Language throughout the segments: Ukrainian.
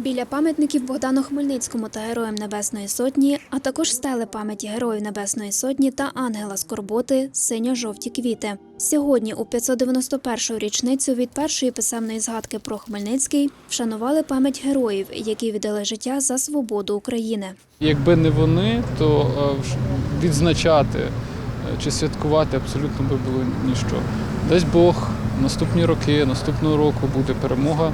Біля пам'ятників Богдану Хмельницькому та Героям Небесної Сотні, а також стели пам'яті Героїв Небесної Сотні та Ангела Скорботи синьо-жовті квіти. Сьогодні, у 591-ю річницю від першої писемної згадки про Хмельницький, вшанували пам'ять героїв, які віддали життя за свободу України. Якби не вони, то е, відзначати е, чи святкувати абсолютно би було ніщо. Дасть Бог, наступні роки, наступного року буде перемога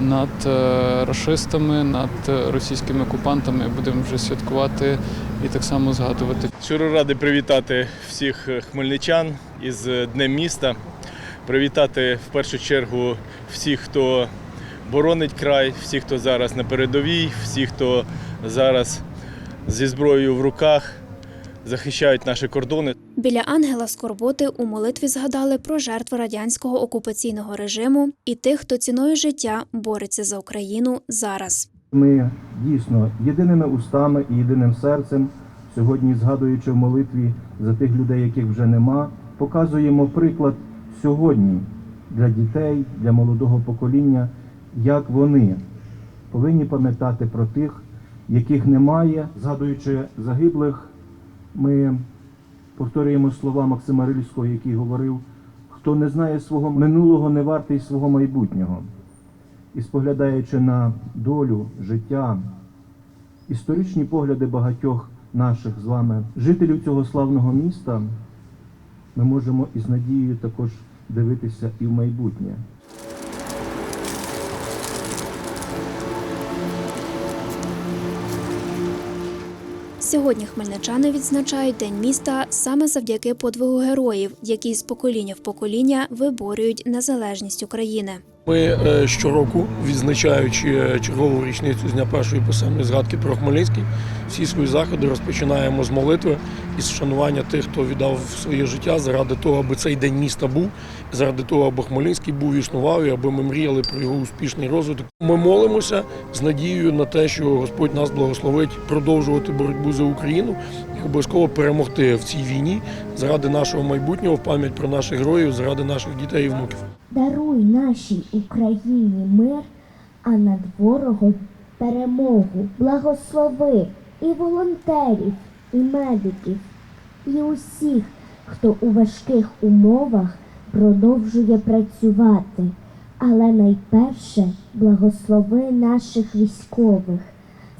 над е, рашистами, над російськими окупантами. Будемо вже святкувати і так само згадувати Щиро радий привітати всіх хмельничан із Днем міста. Привітати в першу чергу всіх, хто боронить край, всіх, хто зараз на передовій, всіх, хто зараз зі зброєю в руках захищають наші кордони. Біля Ангела Скорботи у молитві згадали про жертви радянського окупаційного режиму і тих, хто ціною життя бореться за Україну зараз. Ми дійсно єдиними устами і єдиним серцем, сьогодні згадуючи в молитві за тих людей, яких вже нема, показуємо приклад сьогодні для дітей, для молодого покоління, як вони повинні пам'ятати про тих, яких немає. Згадуючи загиблих, ми повторюємо слова Максима Рильського, який говорив: хто не знає свого минулого, не вартий свого майбутнього і споглядаючи на долю, життя, історичні погляди багатьох наших з вами жителів цього славного міста, ми можемо із надією також дивитися і в майбутнє. Сьогодні хмельничани відзначають День міста саме завдяки подвигу героїв, які з покоління в покоління виборюють незалежність України. Ми е, щороку, відзначаючи е, чергову річницю з дня першої писемної згадки про Хмельницький, всі свої заходи розпочинаємо з молитви і з вшанування тих, хто віддав своє життя заради того, аби цей день міста був, заради того, аби Хмельницький був існував, і аби ми мріяли про його успішний розвиток. Ми молимося з надією на те, що Господь нас благословить продовжувати боротьбу за Україну обов'язково перемогти в цій війні заради нашого майбутнього, в пам'ять про наших героїв, заради наших дітей і внуків. Даруй нашій Україні мир, а над ворогом перемогу. Благослови і волонтерів, і медиків, і усіх, хто у важких умовах продовжує працювати. Але найперше благослови наших військових,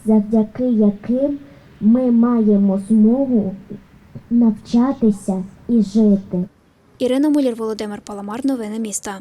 завдяки яким ми маємо змогу навчатися і жити. Ірина Мулір, Володимир Паламар, новини міста.